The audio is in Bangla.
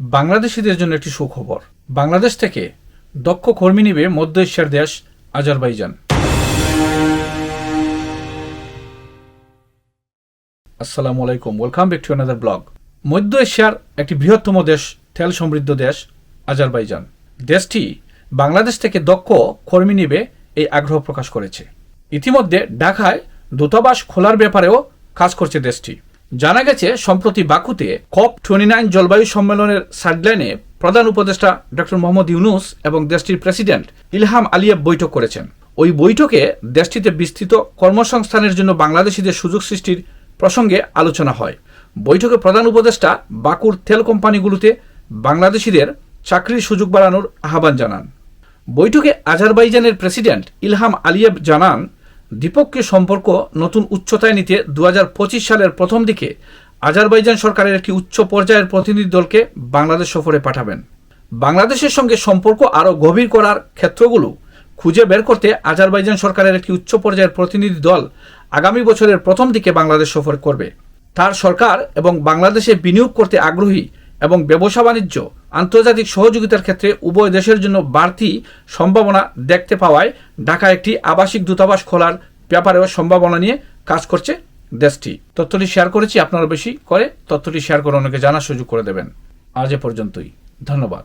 বাংলাদেশিদের জন্য একটি সুখবর। বাংলাদেশ থেকে দক্ষ কর্মী নিবে মধ্য এশিয়ার দেশ আজারবাইজান। আসসালামু আলাইকুম। Welcome back to another blog মধ্য এশিয়ার একটি বৃহত্তম দেশ, তেল সমৃদ্ধ দেশ, আজারবাইজান। দেশটি বাংলাদেশ থেকে দক্ষ কর্মী নিবে এই আগ্রহ প্রকাশ করেছে। ইতিমধ্যে ঢাকায় দূতাবাস খোলার ব্যাপারেও কাজ করছে দেশটি। জানা গেছে, সম্প্রতি বাকুতে কপ টোয়েন্টি নাইন জলবায়ু সম্মেলনের সাইডলাইনে প্রধান উপদেষ্টা ডক্টর মোহাম্মদ ইউনুস এবং দেশটির প্রেসিডেন্ট ইলহাম আলিয়েভ বৈঠক করেছেন। ওই বৈঠকে দেশটিতে বিস্তৃত কর্মসংস্থানের জন্য বাংলাদেশিদের সুযোগ সৃষ্টির প্রসঙ্গে আলোচনা হয়। বৈঠকে প্রধান উপদেষ্টা বাকুর তেল কোম্পানিগুলোতে বাংলাদেশিদের চাকরির সুযোগ বাড়ানোর আহ্বান জানান। বৈঠকে আজারবাইজানের প্রেসিডেন্ট ইলহাম আলিয়েভ জানান দ্বিপক্ষীয় সম্পর্ক নতুন উচ্চতায় নিতে দু হাজার পঁচিশ সালের প্রথম দিকে আজারবাইজান সরকারের একটি উচ্চ পর্যায়ের প্রতিনিধি দলকে বাংলাদেশ সফরে পাঠাবেন। বাংলাদেশের সঙ্গে সম্পর্ক আরও গভীর করার ক্ষেত্রগুলো খুঁজে বের করতে আজারবাইজান সরকারের একটি উচ্চ পর্যায়ের প্রতিনিধি দল আগামী বছরের প্রথম দিকে বাংলাদেশ সফর করবে। তার সরকার এবং বাংলাদেশে বিনিয়োগ করতে আগ্রহী এবং ব্যবসা বাণিজ্য আন্তর্জাতিক সহযোগিতার ক্ষেত্রে উভয় দেশের জন্য বাড়তি সম্ভাবনা দেখতে পাওয়ায় ঢাকা একটি আবাসিক দূতাবাস খোলার ব্যাপারেও সম্ভাবনা নিয়ে কাজ করছে দেশটি। তথ্যটি শেয়ার করেছি আপনারা বেশি করে তথ্যটি শেয়ার করে অনেকে জানার সুযোগ করে দেবেন। আজ এ পর্যন্তই। ধন্যবাদ।